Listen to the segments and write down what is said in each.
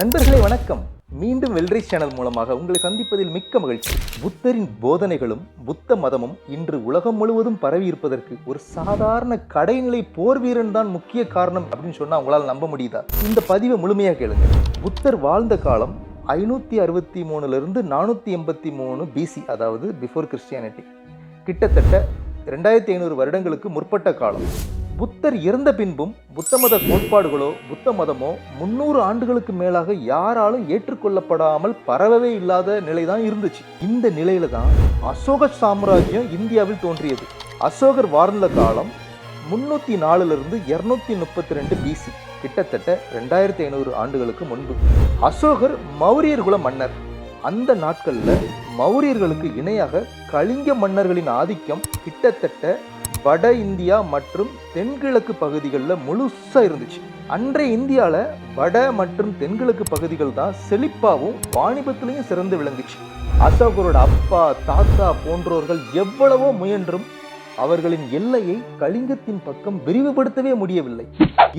நண்பர்களே வணக்கம். மீண்டும் வெல்ரி சேனல் மூலமாக உங்களை சந்திப்பதில் மிக்க மகிழ்ச்சி. புத்தரின் போதனைகளும் புத்த மதமும் இன்று உலகம் முழுவதும் பரவி இருப்பதற்கு ஒரு சாதாரண கடைநிலை போர் வீரன் தான் முக்கிய காரணம் அப்படின்னு சொன்னா உங்களால் நம்ப முடியுதா? இந்த பதிவை முழுமையாக கேளுங்க. புத்தர் வாழ்ந்த காலம் ஐநூற்றி அறுபத்தி மூணுலேருந்து நானூற்றி எண்பத்தி மூணு பிசி அதாவது பிஃபோர் கிறிஸ்டியானிட்டி கிட்டத்தட்ட ரெண்டாயிரத்தி ஐநூறு வருடங்களுக்கு முற்பட்ட காலம். புத்தர் இறந்த பின்பும் புத்த மத கோட்பாடுகளோ புத்த மதமோ முன்னூறு ஆண்டுகளுக்கு மேலாக யாராலும் ஏற்றுக்கொள்ளப்படாமல் பரவவே இல்லாத நிலைதான் இருந்துச்சு. இந்த நிலையில தான் அசோக சாம்ராஜ்யம் இந்தியாவில் தோன்றியது. அசோகர் வாழ்ந்த காலம் முன்னூத்தி நாலுலேருந்து இரநூத்தி இருநூத்தி முப்பத்தி ரெண்டு பிசி கிட்டத்தட்ட ரெண்டாயிரத்தி ஐநூறு ஆண்டுகளுக்கு முன்பு. அசோகர் மௌரியர் குல மன்னர். அந்த நாட்களில் மௌரியர்களுக்கு இணையாக கலிங்க மன்னர்களின் ஆதிக்கம் கிட்டத்தட்ட வட இந்தியா மற்றும் தென்கிழக்கு பகுதிகளில் முழுசா இருந்துச்சு. அன்றைய இந்தியாவில் வட மற்றும் தென்கிழக்கு பகுதிகள் தான் செழிப்பாகவும் வாணிபத்திலையும் சிறந்து விளங்குச்சு. அசோகரோட அப்பா தாத்தா போன்றோர்கள் எவ்வளவோ முயன்றும் அவர்களின் எல்லையை கலிங்கத்தின் பக்கம் விரிவுபடுத்தவே முடியவில்லை.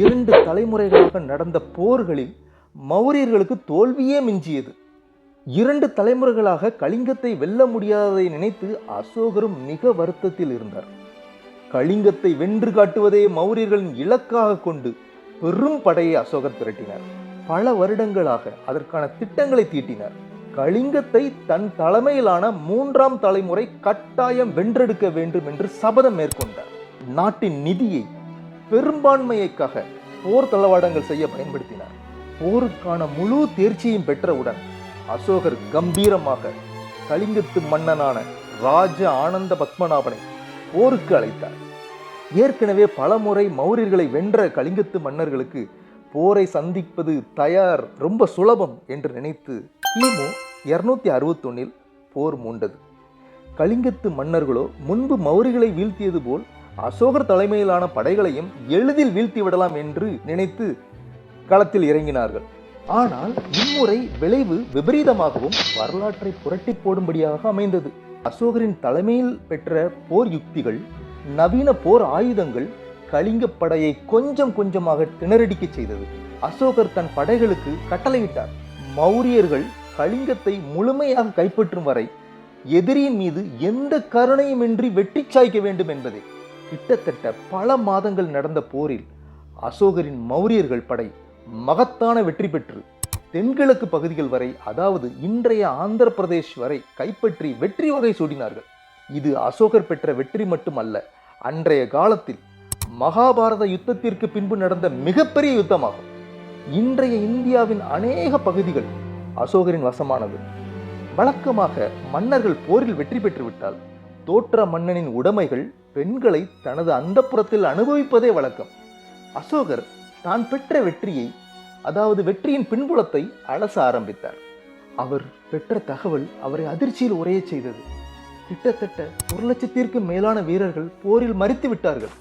இரண்டு தலைமுறைகளாக நடந்த போர்களில் மௌரியர்களுக்கு தோல்வியே மிஞ்சியது. இரண்டு தலைமுறைகளாக கலிங்கத்தை வெல்ல முடியாததை நினைத்து அசோகரும் மிக வருத்தத்தில் இருந்தார். கலிங்கத்தை வென்று காட்டுவதே மௌரியர்களின் இலக்காக கொண்டு பெரும் படையை அசோகர் திரட்டினார். பல வருடங்களாக அதற்கான திட்டங்களை தீட்டினார். கலிங்கத்தை தன் தலைமையிலான மூன்றாம் தலைமுறை கட்டாயம் வென்றெடுக்க வேண்டும் என்று சபதம் மேற்கொண்டார். நாட்டின் நிதியை பெரும்பான்மையைக்காக போர் தளவாடங்கள் செய்ய பயன்படுத்தினார். போருக்கான முழு தேர்ச்சியும் பெற்றவுடன் அசோகர் கம்பீரமாக கலிங்கத்து மன்னனான ராஜ ஆனந்த பத்மநாபனை போருக்கு அழைத்தார். ஏற்கனவே பலமுறை மௌரியர்களை வென்ற கலிங்கத்து மன்னர்களுக்கு போரை சந்திப்பது தயார் ரொம்ப சுலபம் என்று நினைத்து கிமு இருநூத்தி அறுபத்தொன்னில் போர் மூண்டது. கலிங்கத்து மன்னர்களோ முன்பு மௌரிகளை வீழ்த்தியது போல் அசோகர் தலைமையிலான படைகளையும் எளிதில் வீழ்த்தி விடலாம் என்று நினைத்து களத்தில் இறங்கினார்கள். ஆனால் இம்முறை விளைவு விபரீதமாகவும் வரலாற்றை புரட்டி போடும்படியாக அமைந்தது. அசோகரின் தலைமையில் பெற்ற போர் யுக்திகள் நவீன போர் ஆயுதங்கள் கலிங்க படையை கொஞ்சம் கொஞ்சமாக திணறடிக்க செய்தது. அசோகர் தன் படைகளுக்கு கட்டளையிட்டார். மௌரியர்கள் கலிங்கத்தை முழுமையாக கைப்பற்றும் வரை எதிரியின் மீது எந்த கருணையுமின்றி வெட்டி சாய்க்க வேண்டும் என்பதே. கிட்டத்தட்ட பல மாதங்கள் நடந்த போரில் அசோகரின் மௌரியர்கள் படை மகத்தான வெற்றி பெற்று தென்கிழக்கு பகுதிகள் வரை அதாவது இன்றைய ஆந்திர பிரதேஷ் வரை கைப்பற்றி வெற்றி வகை சூடினார்கள். இது அசோகர் பெற்ற வெற்றி மட்டுமல்ல அன்றைய காலத்தில் மகாபாரத யுத்தத்திற்கு பின்பு நடந்த மிகப்பெரிய யுத்தமாகும். இன்றைய இந்தியாவின் அநேக பகுதிகள் அசோகரின் வசமானது. வழக்கமாக மன்னர்கள் போரில் வெற்றி பெற்றுவிட்டால் தோற்ற மன்னனின் உடைமைகள் பெண்களை தனது அந்தப்புறத்தில் அனுபவிப்பதே வழக்கம். அசோகர் தான் பெற்ற வெற்றியை அதாவது வெற்றியின் பின்புலத்தை அலச ஆரம்பித்தார். அவர் பெற்ற தகவல் அவரை அதிர்ச்சியில் உரையச் செய்தது. கிட்டத்தட்ட ஒரு லட்சத்திற்கு மேலான வீரர்கள் போரில் மறித்து விட்டார்கள்.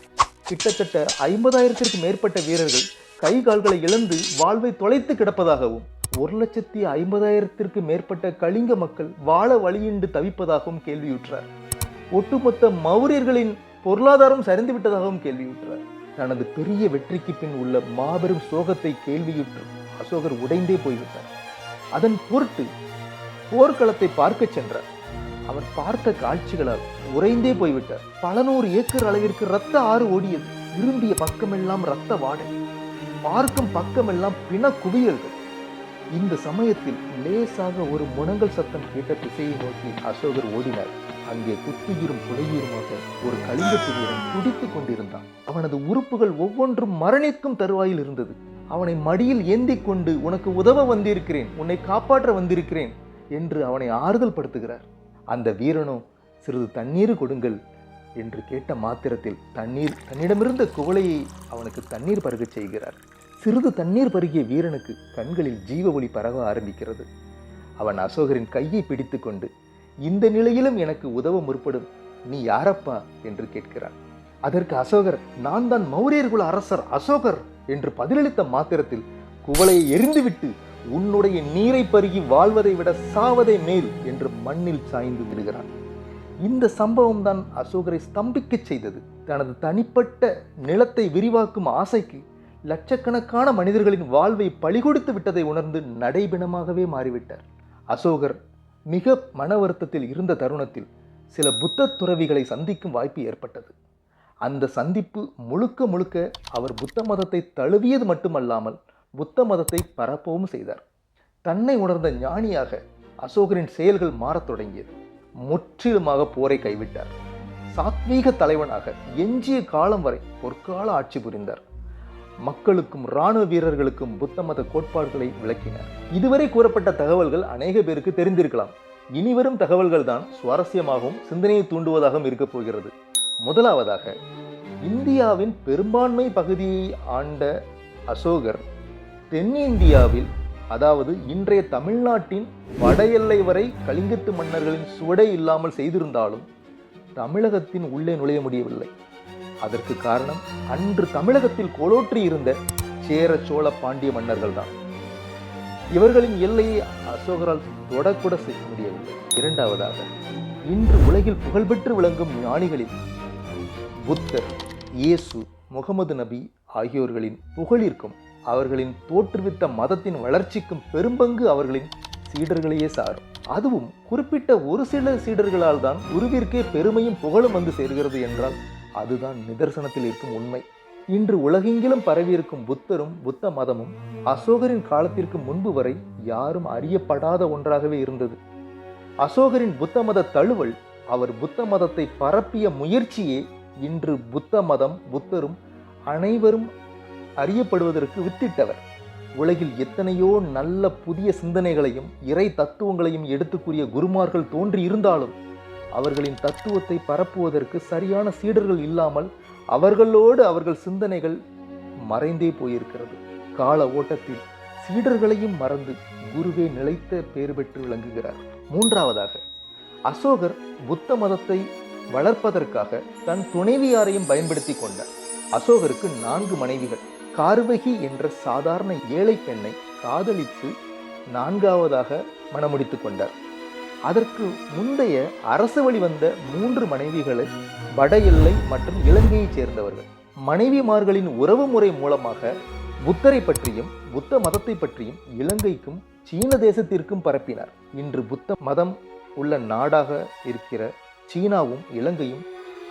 கிட்டத்தட்ட ஐம்பதாயிரத்திற்கு மேற்பட்ட வீரர்கள் கை கால்களை இழந்து வாழ்வை தொலைத்து கிடப்பதாகவும் ஒரு லட்சத்தி ஐம்பதாயிரத்திற்கு மேற்பட்ட கலிங்க மக்கள் வாழ வழியின்றி தவிப்பதாகவும் கேள்வியுற்றார். ஒட்டுமொத்த மௌரியர்களின் பொருளாதாரம் சரிந்து விட்டதாகவும் கேள்வியுற்றார். தனது பெரிய வெற்றிக்கு பின் உள்ள மாபெரும் சோகத்தை கேள்வியுற்று அசோகர் உடைந்தே போய்விட்டார். அதன் பொருட்டு போர்க்களத்தை பார்க்க சென்றார். அவர் பார்த்த காட்சிகளால் உறைந்தே போய்விட்டார். பல நூறு ஏக்கர் அளவிற்கு ரத்த ஆறு ஓடியது. விரும்பிய பக்கமெல்லாம் ரத்த வாடை. பார்க்கும் பக்கமெல்லாம் பிண குவியல்கள் இந்த சமயத்தில் லேசாக ஒரு முனங்கல் சத்தம் கேட்ட திசையை நோக்கி அசோகர் ஓடினார். அங்கே குத்துயிரும் புலையுருமாக ஒரு கலிங்கத்து வீரன் துடித்துக் கொண்டிருந்தான். அவனது உறுப்புகள் ஒவ்வொன்றும் மரணிக்கும் தருவாயில் இருந்தது. அவனை மடியில் ஏந்தி கொண்டு உனக்கு உதவ வந்திருக்கிறேன் உன்னை காப்பாற்ற வந்திருக்கிறேன் என்று அவனை ஆறுதல் படுத்துகிறார். அந்த வீரனோ சிறிது தண்ணீர் கொடுங்கள் என்று கேட்ட மாத்திரத்தில் தண்ணீர் தன்னிடமிருந்த குவளையை அவனுக்கு தண்ணீர் பருகச் செய்கிறார். சிறிது தண்ணீர் பருகிய வீரனுக்கு கண்களில் ஜீவ ஒளி பரவ ஆரம்பிக்கிறது. அவன் அசோகரின் கையை பிடித்துக்கொண்டு இந்த நிலையிலும் எனக்கு உதவ முற்படும். நீ யாரப்பா? என்று கேட்கிறான். அதற்கு அசோகர் நான் தான் மௌரியர்குல அரசர் அசோகர்! என்று பதிலளித்த மாத்திரத்தில் குவளையை எரிந்துவிட்டு உன்னுடைய நீரை பருகி வாழ்வதை விட சாவதே மேல்! என்று மண்ணில் சாய்ந்து விடுகிறான். இந்த சம்பவம் தான் அசோகரை ஸ்தம்பிக்கச் செய்தது. தனது தனிப்பட்ட நிலத்தை விரிவாக்கும் ஆசைக்கு லட்சக்கணக்கான மனிதர்களின் வாழ்வை பழிகொடுத்து விட்டதை உணர்ந்து நடைபிணமாகவே மாறிவிட்டார். அசோகர் மிக மன வருத்தத்தில் இருந்த தருணத்தில் சில புத்த துறவிகளை சந்திக்கும் வாய்ப்பு ஏற்பட்டது. அந்த சந்திப்பு முழுக்க முழுக்க அவர் புத்த மதத்தை தழுவியது மட்டுமல்லாமல் புத்த மதத்தை பரப்பவும் செய்தார். தன்னை உணர்ந்த ஞானியாக அசோகரின் செயல்கள் மாறத் தொடங்கியது. முற்றிலுமாக போரை கைவிட்டார். சாத்வீக தலைவனாக எஞ்சிய காலம் வரை பொற்கால ஆட்சி புரிந்தார். மக்களுக்கும் இராணுவ வீரர்களுக்கும் புத்த மத கோட்பாடுகளை விளக்கினார். இதுவரை கூறப்பட்ட தகவல்கள் அநேக பேருக்கு தெரிந்திருக்கலாம். இனிவரும் தகவல்கள் தான் சுவாரஸ்யமாகவும் சிந்தனையை தூண்டுவதாகவும் இருக்கப் போகிறது. முதலாவதாக இந்தியாவின் பெரும்பான்மை பகுதியை ஆண்ட அசோகர் தென்னிந்தியாவில் அதாவது இன்றைய தமிழ்நாட்டின் வட எல்லை வரை கலிங்கத்து மன்னர்களின் சுவடை இல்லாமல் செய்திருந்தாலும் தமிழகத்தின் உள்ளே நுழைய முடியவில்லை. அதற்கு காரணம் அன்று தமிழகத்தில் கோலோற்றி இருந்த சேர சோழ பாண்டிய மன்னர்கள் தான் இவர்களின் எல்லையை அசோகரால் தொடக்கூட செய்ய முடியவில்லை. இரண்டாவதாக இன்று உலகில் புகழ்பெற்று விளங்கும் ஞானிகளில் புத்தர் இயேசு முகமது நபி ஆகியோர்களின் புகழிற்கும் அவர்களின் தோற்றுவித்த மதத்தின் வளர்ச்சிக்கும் பெரும்பங்கு அவர்களின் சீடர்களையே சாரும். அதுவும் குறிப்பிட்ட ஒரு சில சீடர்களால் தான் குருவிற்கே பெருமையும் புகழும் வந்து சேர்கிறது என்றால் அதுதான் நிதர்சனத்தில் இருக்கும் உண்மை. இன்று உலகெங்கிலும் பரவியிருக்கும் புத்தரும் புத்த மதமும் அசோகரின் காலத்திற்கு முன்பு வரை யாரும் அறியப்படாத ஒன்றாகவே இருந்தது. அசோகரின் புத்த மத தழுவல் அவர் புத்த மதத்தை பரப்பிய முயற்சியே இன்று புத்த மதம் புத்தரும் அனைவரும் அறியப்படுவதற்கு வித்திட்டவர். உலகில் எத்தனையோ நல்ல புதிய சிந்தனைகளையும் இறை தத்துவங்களையும் எடுத்துக்கூறிய குருமார்கள் தோன்றி இருந்தாலும் அவர்களின் தத்துவத்தை பரப்புவதற்கு சரியான சீடர்கள் இல்லாமல் அவர்களோடு அவர்கள் சிந்தனைகள் மறைந்தே போயிருக்கிறது. கால ஓட்டத்தில் சீடர்களையும் மறந்து குருவே நிலைத்த பெயர் பெற்று விளங்குகிறார். மூன்றாவதாக அசோகர் புத்த மதத்தை வளர்ப்பதற்காக தன் துணைவியாரையும் பயன்படுத்தி கொண்டார். அசோகருக்கு நான்கு மனைவிகள் கார்வகி என்ற சாதாரண ஏழை பெண்ணை காதலித்து நான்காவதாக மணமுடித்துக் கொண்டார். அதற்கு முந்தைய அரசு வழி வந்த மூன்று மனைவிகளை வட எல்லை மற்றும் இலங்கையைச் சேர்ந்தவர்கள். மனைவிமார்களின் உறவு முறை மூலமாக புத்தரை பற்றியும் புத்த மதத்தை பற்றியும் இலங்கைக்கும் சீன தேசத்திற்கும் பரப்பினார். இன்று புத்த மதம் உள்ள நாடாக இருக்கிற சீனாவும் இலங்கையும்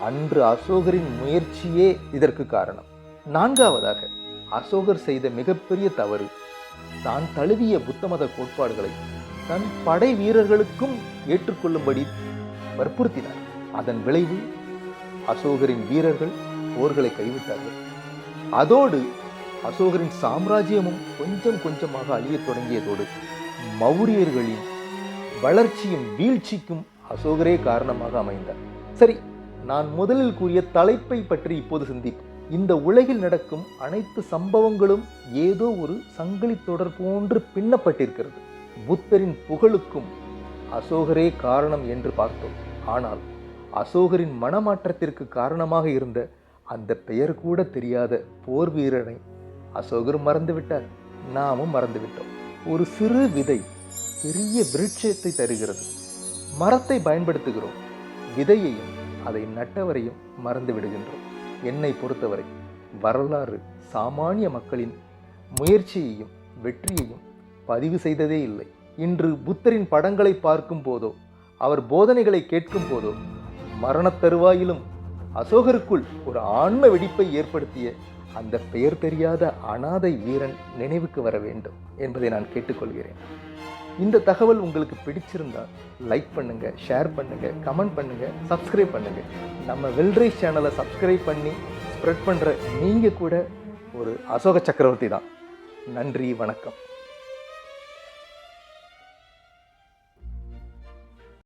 அன்று அசோகரின் முயற்சியே இதற்கு காரணம். நான்காவதாக அசோகர் செய்த மிகப்பெரிய தவறு தான் தழுவிய புத்த மத கோட்பாடுகளை தன் படை வீரர்களுக்கும் ஏற்றுக்கொள்ளும்படி வற்புறுத்தினார். அதன் விளைவு அசோகரின் வீரர்கள் போர்களை கைவிட்டார்கள். அதோடு அசோகரின் சாம்ராஜ்யமும் கொஞ்சம் கொஞ்சமாக அழியத் தொடங்கியதோடு மௌரியர்களின் வளர்ச்சியும் வீழ்ச்சிக்கும் அசோகரே காரணமாக அமைந்தார். சரி நான் முதலில் கூறிய தலைப்பை பற்றி இப்போது சிந்திப்போம். இந்த உலகில் நடக்கும் அனைத்து சம்பவங்களும் ஏதோ ஒரு சங்கிலி தொடர் போன்று பின்னப்பட்டிருக்கிறது. புத்தரின் புகழுக்கும் அசோகரே காரணம் என்று பார்த்தோம். ஆனால் அசோகரின் மனமாற்றத்திற்கு காரணமாக இருந்த அந்த பெயர் கூட தெரியாத போர் வீரனை அசோகர் மறந்துவிட்டார். நாமும் மறந்துவிட்டோம். ஒரு சிறு விதை பெரிய விருட்சத்தை தருகிறது. மரத்தை பயன்படுத்துகிறோம். விதையையும் அதை நட்டவரையும் மறந்து விடுகின்றோம். என்னை பொறுத்தவரை வரலாறு சாமானிய மக்களின் முயற்சியையும் வெற்றியையும் பதிவு செய்ததே இல்லை. இன்று புத்தரின் படங்களை பார்க்கும் போதோ அவர் போதனைகளை கேட்கும் போதோ மரணத் தருவாயிலும் அசோகருக்குள் ஒரு ஆன்ம வெடிப்பை ஏற்படுத்திய அந்த பெயர் தெரியாத அனாதை வீரன் நினைவுக்கு வர வேண்டும் என்பதை நான் கேட்டுக்கொள்கிறேன். இந்த தகவல் உங்களுக்கு பிடிச்சிருந்தா லைக் பண்ணுங்க ஷேர் பண்ணுங்க கமெண்ட் பண்ணுங்க சப்ஸ்கிரைப் பண்ணுங்க. நம்ம வெல்ரைஸ் சேனலை சப்ஸ்கிரைப் பண்ணி ஸ்ப்ரெட் பண்ணுற நீங்கள் கூட ஒரு அசோக சக்கரவர்த்தி தான். நன்றி வணக்கம்.